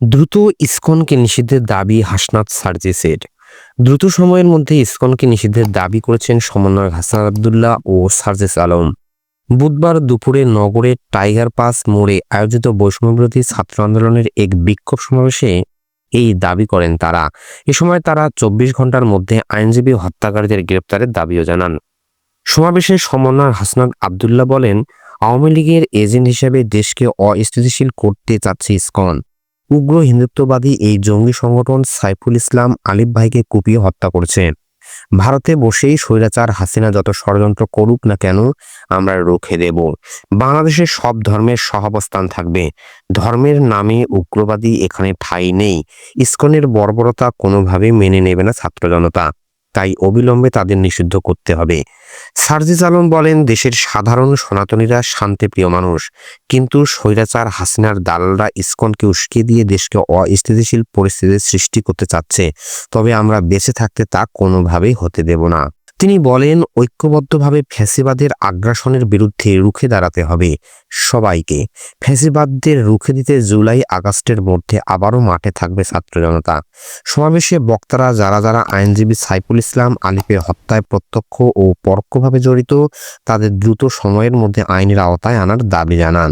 দ্রুত ইসকনকে নিষিদ্ধের দাবি হাসনাত সার্জিসের দ্রুত সময়ের মধ্যে ইসকনকে নিষিদ্ধের দাবি করেছেন সমন্বয়ক হাসান আবদুল্লাহ ও সার্জেস আলম। বুধবার দুপুরে নগরের টাইগার পাস মোড়ে আয়োজিত বৈষম্যবিরোধী ছাত্র আন্দোলনের এক বিক্ষোভ সমাবেশে এই দাবি করেন তারা। এ সময় তারা চব্বিশ ঘণ্টার মধ্যে আইনজীবী হত্যাকারীদের গ্রেপ্তারের দাবিও জানান। সমাবেশে সমন্বয়ক হাসনাত আবদুল্লাহ বলেন, আওয়ামী লীগের এজেন্ট হিসেবে দেশকে অস্থিতিশীল করতে চাচ্ছে ইসকন। উগ্র হিন্দুত্ববাদী এই জঙ্গি সংগঠন সাইফুল ইসলাম আলিফ ভাইকে কুপিয়ে হত্যা করেছে। ভারতে বসেই স্বৈরাচার হাসিনা যত ষড়যন্ত্র করুক না কেন, আমরা রুখে দেব। বাংলাদেশে সব ধর্মের সহাবস্থান থাকবে। ধর্মের নামে উগ্রবাদী এখানে ঠাঁই নেই। ইস্কনের বর্বরতা কোনোভাবে মেনে নেবে না ছাত্র জনতা। তাই অবিলম্বে তাদের নিষিদ্ধ করতে হবে। সার্জিস আলম বলেন, দেশের সাধারণ সনাতনীরা শান্তিপ্রিয় মানুষ, কিন্তু স্বৈরাচার হাসিনার দালালরা ইস্কনকে উস্কিয়ে দিয়ে দেশকে অস্থিতিশীল পরিস্থিতির সৃষ্টি করতে চাচ্ছে। তবে আমরা বেঁচে থাকতে তা কোনোভাবেই হতে দেব না। তিনি বলেন, ঐক্যবদ্ধভাবে ফ্যাসিবাদের আগ্রাসনের বিরুদ্ধে রুখে দাঁড়াতে হবে সবাইকে। ফ্যাসিবাদদের রুখে দিতে জুলাই আগস্টের মধ্যে আবারও মাঠে থাকবে ছাত্র জনতা। সমাবেশে বক্তারা যারা যারা আইনজীবী সাইফুল ইসলাম আলিফের হত্যায় প্রত্যক্ষ ও পরোক্ষভাবে জড়িত, তাদের দ্রুত সময়ের মধ্যে আইনের আওতায় আনার দাবি জানান।